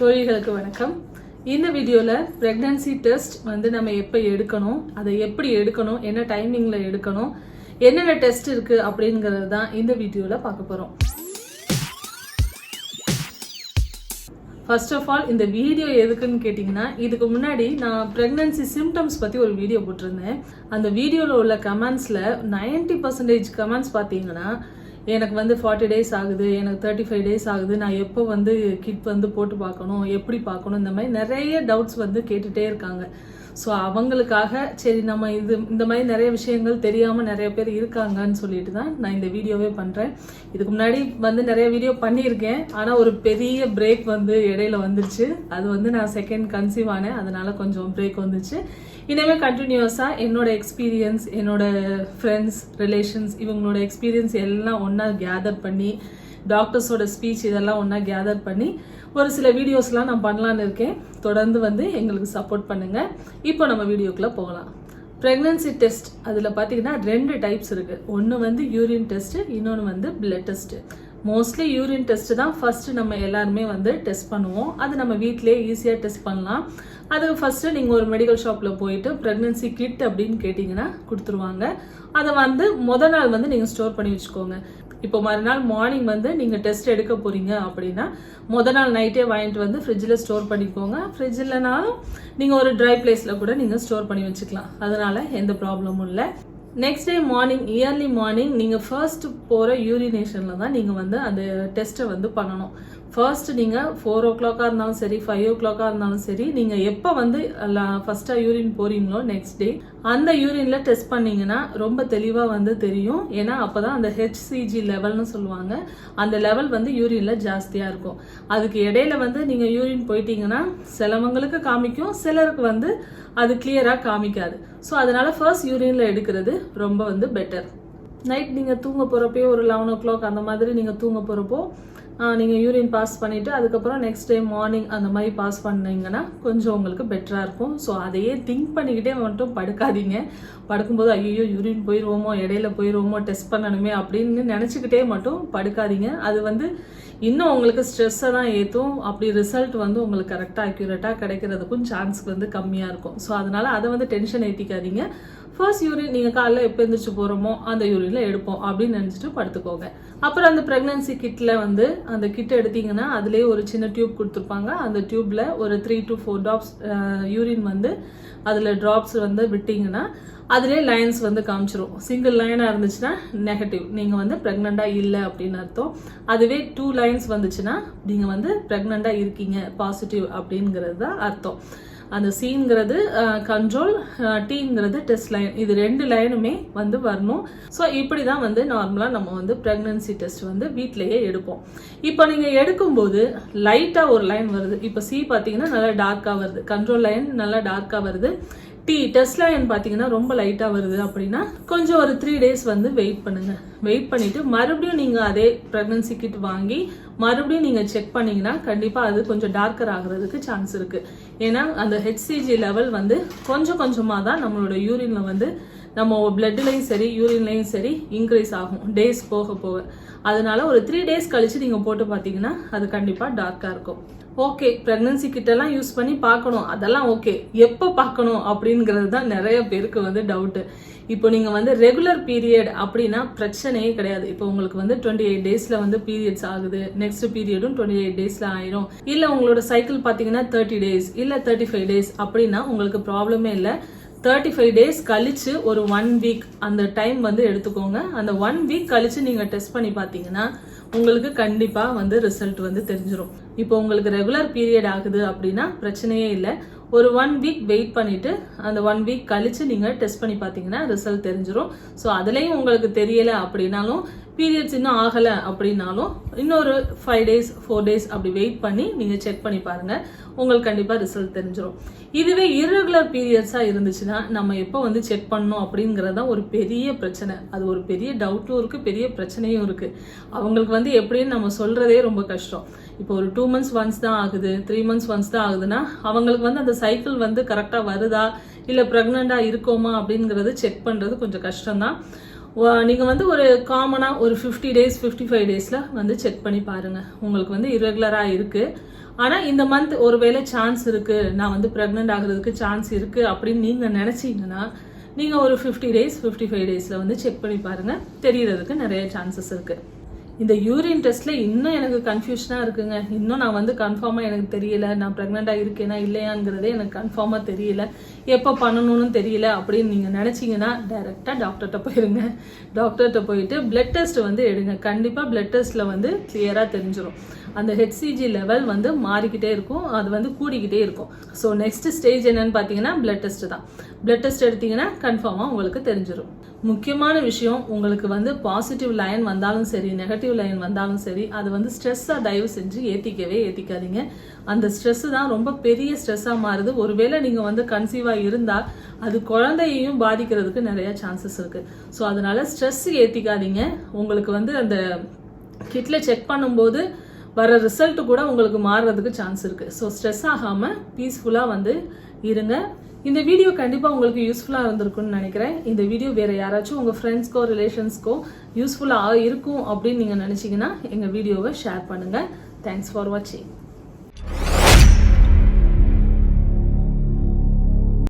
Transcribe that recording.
தோழிகளுக்கு வணக்கம். இந்த வீடியோவில் ப்ரெக்னன்சி டெஸ்ட் வந்து நம்ம எப்போ எடுக்கணும் அதை எப்படி எடுக்கணும் என்ன டைமிங்கில் எடுக்கணும் என்னென்ன டெஸ்ட் இருக்குது அப்படிங்கிறது தான் இந்த வீடியோவில் பார்க்க போகிறோம் ஃபர்ஸ்ட் ஆஃப் ஆல் இந்த வீடியோ எதுக்குன்னு கேட்டிங்கன்னா இதுக்கு முன்னாடி நான் ப்ரெக்னன்சி சிம்டம்ஸ் பற்றி ஒரு வீடியோ போட்டிருந்தேன். அந்த வீடியோவில் உள்ள கமெண்ட்ஸில் 90% பர்சன்டேஜ் கமெண்ட்ஸ் பார்த்தீங்கன்னா எனக்கு வந்து ஃபார்ட்டி டேஸ் ஆகுது எனக்கு தேர்ட்டி ஃபைவ் டேஸ் ஆகுது நான் எப்போ வந்து கிட் வந்து போட்டு பார்க்கணும் எப்படி பார்க்கணும் இந்த மாதிரி நிறைய டவுட்ஸ் வந்து கேட்டுகிட்டே இருக்காங்க. ஸோ அவங்களுக்காக சரி நம்ம இது இந்த மாதிரி நிறைய விஷயங்கள் தெரியாமல் நிறைய பேர் இருக்காங்கன்னு சொல்லிட்டு தான் நான் இந்த வீடியோவே பண்ணுறேன் இதுக்கு முன்னாடி வந்து நிறைய வீடியோ பண்ணியிருக்கேன். ஆனால் ஒரு பெரிய பிரேக் வந்து இடையில வந்துருச்சு. அது வந்து நான் செகண்ட் கன்சீவ் ஆனேன். அதனால கொஞ்சம் பிரேக் வந்துச்சு. இனிமேல் கண்டினியூஸாக என்னோட எக்ஸ்பீரியன்ஸ் என்னோட ஃப்ரெண்ட்ஸ் ரிலேஷன்ஸ் இவங்களோட எக்ஸ்பீரியன்ஸ் எல்லாம் ஒன்றா கேதர் பண்ணி டாக்டர்ஸோட ஸ்பீச் இதெல்லாம் ஒன்றா கேதர் பண்ணி ஒரு சில வீடியோஸ்லாம் நான் பண்ணலான்னு இருக்கேன். தொடர்ந்து வந்து எங்களுக்கு சப்போர்ட் பண்ணுங்கள் இப்போ நம்ம வீடியோக்குள்ளே போகலாம். ப்ரெக்னன்சி டெஸ்ட் அதில் பார்த்தீங்கன்னா ரெண்டு டைப்ஸ் இருக்குது ஒன்று வந்து யூரின் டெஸ்ட்டு இன்னொன்று வந்து blood test mostly urine test தான் ஃபஸ்ட்டு நம்ம எல்லாருமே வந்து டெஸ்ட் பண்ணுவோம். அது நம்ம வீட்டிலேயே ஈஸியாக டெஸ்ட் பண்ணலாம். அது ஃபஸ்ட்டு நீங்கள் ஒரு மெடிக்கல் ஷாப்பில் போயிட்டு ப்ரெக்னன்சி கிட் அப்படின்னு கேட்டிங்கன்னா கொடுத்துருவாங்க. அதை வந்து முத நாள் வந்து நீங்கள் ஸ்டோர் பண்ணி வச்சுக்கோங்க. இப்போ மறுநாள் மார்னிங் வந்து நீங்கள் டெஸ்ட் எடுக்க போகிறீங்க அப்படின்னா முத நாள் நைட்டே வாங்கிட்டு வந்து ஃப்ரிட்ஜில் ஸ்டோர் பண்ணிக்கோங்க. ஃப்ரிட்ஜ் இல்லைனாலும் நீங்கள் ஒரு ட்ரை பிளேஸில் கூட நீங்கள் ஸ்டோர் பண்ணி வச்சுக்கலாம். அதனால் எந்த ப்ராப்ளமும் இல்லை. Next day morning early morning நீங்கள் ஃபர்ஸ்ட் போகிற யூரினேஷனில் தான் நீங்கள் வந்து அந்த டெஸ்ட்டை வந்து பண்ணணும். ஃபர்ஸ்ட் நீங்கள் ஃபோர் ஓ கிளாக்காக இருந்தாலும் சரி ஃபைவ் ஓ கிளாக்காக இருந்தாலும் சரி நீங்கள் எப்போ வந்து ஃபர்ஸ்ட்டாக யூரின் போகிறீங்களோ நெக்ஸ்ட் டே அந்த யூரினில் டெஸ்ட் பண்ணீங்கன்னா ரொம்ப தெளிவாக வந்து தெரியும். ஏன்னா அப்போ தான் அந்த ஹெச்சிஜி லெவல்னு சொல்லுவாங்க. அந்த லெவல் வந்து யூரினில் ஜாஸ்தியாக இருக்கும். அதுக்கு இடையில வந்து நீங்கள் யூரின் போயிட்டீங்கன்னா சிலவங்களுக்கு காமிக்கும் சிலருக்கு வந்து அது கிளியராக காமிக்காது. ஸோ அதனால ஃபர்ஸ்ட் யூரினில் எடுக்கிறது ரொம்ப வந்து பெட்டர் நைட் நீங்கள் தூங்க போகிறப்போ ஒரு லெவன் ஓ கிளாக் அந்த மாதிரி நீங்கள் தூங்க போகிறப்போ நீங்கள் யூரின் பாஸ் பண்ணிவிட்டு அதுக்கப்புறம் நெக்ஸ்ட் டே மார்னிங் அந்த மாதிரி பாஸ் பண்ணிங்கன்னா கொஞ்சம் உங்களுக்கு பெட்டராக இருக்கும். ஸோ அதையே திங்க் பண்ணிக்கிட்டே மட்டும் படுக்காதீங்க. படுக்கும்போது ஐயோ யூரின் போயிடுவோமோ இடையில போயிடுவோமோ டெஸ்ட் பண்ணணுமே அப்படின்னு நினச்சிக்கிட்டே மட்டும் படுக்காதீங்க. அது வந்து இன்னும் உங்களுக்கு ஸ்ட்ரெஸ்ஸை தான் ஏற்றும் அப்படி ரிசல்ட் வந்து உங்களுக்கு கரெக்டாக அக்யூரேட்டாக கிடைக்கிறதுக்கும் சான்ஸ் வந்து கம்மியாக இருக்கும். ஸோ அதனால் அதை வந்து டென்ஷன் ஏற்றிக்காதீங்க ஃபர்ஸ்ட் யூரின் நீங்கள் காலைல எப்போ எழுந்திரிச்சு போகிறோமோ அந்த யூரினில் எடுப்போம் அப்படின்னு நினச்சிட்டு படுத்துக்கோங்க. அப்புறம் அந்த ப்ரெக்னன்சி கிட்டில் வந்து அந்த கிட் எடுத்தீங்கன்னா அதுலேயே ஒரு சின்ன டியூப் கொடுத்துருப்பாங்க. அந்த டியூப்பில் ஒரு three to four drops urine வந்து அதில் ட்ராப்ஸ் வந்து விட்டிங்கன்னா அதிலே லைன்ஸ் வந்து காமிச்சிரும். சிங்கிள் லைனாக இருந்துச்சுன்னா நெகட்டிவ் நீங்கள் வந்து ப்ரெக்னெண்ட்டாக இல்லை அப்படின்னு அர்த்தம். அதுவே டூ லைன்ஸ் வந்துச்சுன்னா நீங்கள் வந்து ப்ரெக்னெண்ட்டாக இருக்கீங்க பாசிட்டிவ் அப்படிங்கிறது தான் அர்த்தம். அந்த சீங்கிறது கண்ட்ரோல் டீங்கிறது டெஸ்ட் லைன் இது ரெண்டு லைனுமே வந்து வரணும். ஸோ இப்படி தான் வந்து நார்மலாக நம்ம வந்து ப்ரெக்னன்சி டெஸ்ட் வந்து வீட்டிலேயே எடுப்போம். இப்போ நீங்கள் எடுக்கும்போது லைட்டாக ஒரு லைன் வருது. இப்போ சி பார்த்தீங்கன்னா நல்லா டார்க்காக வருது. கண்ட்ரோல் லைன் நல்லா டார்க்காக வருது. டி டெஸ்ட் லைன் பார்த்தீங்கன்னா ரொம்ப லைட்டாக வருது அப்படின்னா கொஞ்சம் ஒரு த்ரீ டேஸ் வந்து வெயிட் பண்ணுங்க. வெயிட் பண்ணிட்டு மறுபடியும் நீங்கள் அதே ப்ரெக்னன்சி கிட் வாங்கி மறுபடியும் நீங்கள் செக் பண்ணீங்கன்னா கண்டிப்பாக அது கொஞ்சம் டார்க்கர் ஆகிறதுக்கு சான்ஸ் இருக்குது ஏன்னா அந்த ஹெச்சிஜி லெவல் வந்து கொஞ்சம் கொஞ்சமாக தான் நம்மளோட யூரினில் வந்து நம்ம பிளட்லையும் சரி யூரின்லையும் சரி இன்க்ரீஸ் ஆகும். டேஸ் போக போக. அதனால ஒரு த்ரீ டேஸ் கழிச்சு நீங்கள் போட்டு பார்த்தீங்கன்னா அது கண்டிப்பாக டார்க்காக இருக்கும். ஓகே ப்ரெக்னன்சி கிட்டலாம் யூஸ் பண்ணி பார்க்கணும். அதெல்லாம் ஓகே எப்போ பார்க்கணும் அப்படிங்கிறது தான் நிறைய பேருக்கு வந்து டவுட்டு இப்போ நீங்கள் வந்து ரெகுலர் பீரியட் அப்படின்னா பிரச்சனையே கிடையாது. இப்போ உங்களுக்கு வந்து டுவெண்ட்டி எயிட் டேஸில் வந்து பீரியட்ஸ் ஆகுது. நெக்ஸ்ட் பீரியடும் டுவெண்ட்டி எயிட் டேஸில் ஆயிரும். இல்லை உங்களோட சைக்கிள் பார்த்தீங்கன்னா தேர்ட்டி டேஸ் இல்லை தேர்ட்டி ஃபைவ் டேஸ் அப்படின்னா உங்களுக்கு ப்ராப்ளமே இல்லை. தேர்ட்டி ஃபைவ் டேஸ் கழிச்சு ஒரு ஒன் வீக் அந்த டைம் வந்து எடுத்துக்கோங்க. அந்த ஒன் வீக் கழிச்சு நீங்கள் டெஸ்ட் பண்ணி பார்த்தீங்கன்னா உங்களுக்கு கண்டிப்பாக வந்து ரிசல்ட் வந்து தெரிஞ்சிடும் இப்போ உங்களுக்கு ரெகுலர் பீரியட் ஆகுது அப்படின்னா பிரச்சனையே இல்லை. ஒரு ஒன் வீக் வெயிட் பண்ணிட்டு அந்த ஒன் வீக் கழிச்சு நீங்கள் டெஸ்ட் பண்ணி பார்த்தீங்கன்னா ரிசல்ட் தெரிஞ்சிடும் ஸோ அதுலேயும் உங்களுக்கு தெரியலை அப்படின்னாலும் பீரியட்ஸ் இன்னும் ஆகலை அப்படின்னாலும் இன்னொரு ஃபைவ் டேஸ் ஃபோர் டேஸ் அப்படி வெயிட் பண்ணி நீங்கள் செக் பண்ணி பாருங்கள் உங்களுக்கு கண்டிப்பாக ரிசல்ட் தெரிஞ்சிடும் இதுவே இர்ரெகுலர் பீரியட்ஸாக இருந்துச்சுன்னா நம்ம எப்போ வந்து செக் பண்ணணும் அப்படிங்கிறது தான் ஒரு பெரிய பிரச்சனை. அது ஒரு பெரிய டவுட்டும் இருக்குது பெரிய பிரச்சனையும் இருக்குது அவங்களுக்கு வந்து எப்படின்னு நம்ம சொல்கிறதே ரொம்ப கஷ்டம். இப்போ ஒரு டூ மந்த்ஸ் ஒன்ஸ் தான் ஆகுது த்ரீ மந்த்ஸ் ஒன்ஸ் தான் ஆகுதுன்னா அவங்களுக்கு வந்து அந்த சைக்கிள் வந்து கரெக்டாக வருதா? இல்லை ப்ரெக்னெண்ட்டாக இருக்கோமா அப்படிங்கிறது செக் பண்ணுறது கொஞ்சம் கஷ்டம்தான். நீங்கள் வந்து ஒரு காமனாக ஒரு ஃபிஃப்டி டேஸ் ஃபிஃப்டி ஃபைவ் டேஸில் வந்து செக் பண்ணி பாருங்கள் உங்களுக்கு வந்து இரெகுலராக இருக்குது ஆனால் இந்த மந்த் ஒருவேளை சான்ஸ் இருக்குது நான் வந்து ப்ரெக்னென்ட் ஆகுறதுக்கு சான்ஸ் இருக்குது அப்படின்னு நீங்கள் நினச்சிங்கன்னா நீங்கள் ஒரு ஃபிஃப்டி டேஸ் ஃபிஃப்டி ஃபைவ் டேஸில் வந்து செக் பண்ணி பாருங்கள் தெரியறதுக்கு நிறைய சான்சஸ் இருக்குது இந்த யூரின் டெஸ்ட்டில் இன்னும் எனக்கு கன்ஃபியூஷனாக இருக்குங்க. இன்னும் நான் வந்து கன்ஃபார்மாக எனக்கு தெரியல. நான் ப்ரெக்னெண்ட்டாக இருக்கேனா இல்லையாங்கிறதே எனக்கு கன்ஃபார்மாக தெரியல. எப்போ பண்ணணும்னு தெரியல அப்படின்னு நீங்கள் நினச்சிங்கன்னா டைரெக்டாக டாக்டர்கிட்ட போயிருங்க. டாக்டர்கிட்ட போயிட்டு பிளட் டெஸ்ட் வந்து எடுங்க. கண்டிப்பாக பிளட் டெஸ்ட்டில் வந்து கிளியராக தெரிஞ்சிடும் அந்த ஹெச்சிஜி லெவல் வந்து மாறிக்கிட்டே இருக்கும். அது வந்து கூடிக்கிட்டே இருக்கும். ஸோ நெக்ஸ்ட் ஸ்டேஜ் என்னன்னு பார்த்தீங்கன்னா பிளட் டெஸ்ட் தான். பிளட் டெஸ்ட் எடுத்தீங்கன்னா கன்ஃபார்மாக உங்களுக்கு தெரிஞ்சிடும் முக்கியமான விஷயம் உங்களுக்கு வந்து பாசிட்டிவ் லைன் வந்தாலும் சரி நெகட்டிவ் லைன் வந்தாலும் சரி அது வந்து ஸ்ட்ரெஸ்ஸாக தயவு செஞ்சு ஏற்றிக்கவே ஏற்றிக்காதீங்க அந்த ஸ்ட்ரெஸ்ஸு தான் ரொம்ப பெரிய ஸ்ட்ரெஸ்ஸாக மாறுது. ஒருவேளை நீங்கள் வந்து கன்சீவாக இருந்தால் அது குழந்தையையும் பாதிக்கிறதுக்கு நிறையா சான்சஸ் இருக்குது ஸோ அதனால் ஸ்ட்ரெஸ் ஏற்றிக்காதீங்க உங்களுக்கு வந்து அந்த கிட்டில் செக் பண்ணும்போது வர ரிசல்ட்டு கூட உங்களுக்கு மாறுறதுக்கு சான்ஸ் இருக்குது ஸோ ஸ்ட்ரெஸ் ஆகாமல் பீஸ்ஃபுல்லாக வந்து இருங்க. இந்த வீடியோ கண்டிப்பாக உங்களுக்கு யூஸ்ஃபுல்லாக இருந்திருக்கும்னு நினைக்கிறேன். இந்த வீடியோ வேறு யாராச்சும் உங்கள் ஃப்ரெண்ட்ஸ்க்கோ ரிலேஷன்ஸ்க்கோ யூஸ்ஃபுல்லாக இருக்கும் அப்படின்னு நீங்கள் நினச்சிங்கன்னா எங்கள் வீடியோவை ஷேர் பண்ணுங்கள் தேங்க்ஸ் ஃபார் வாட்சிங்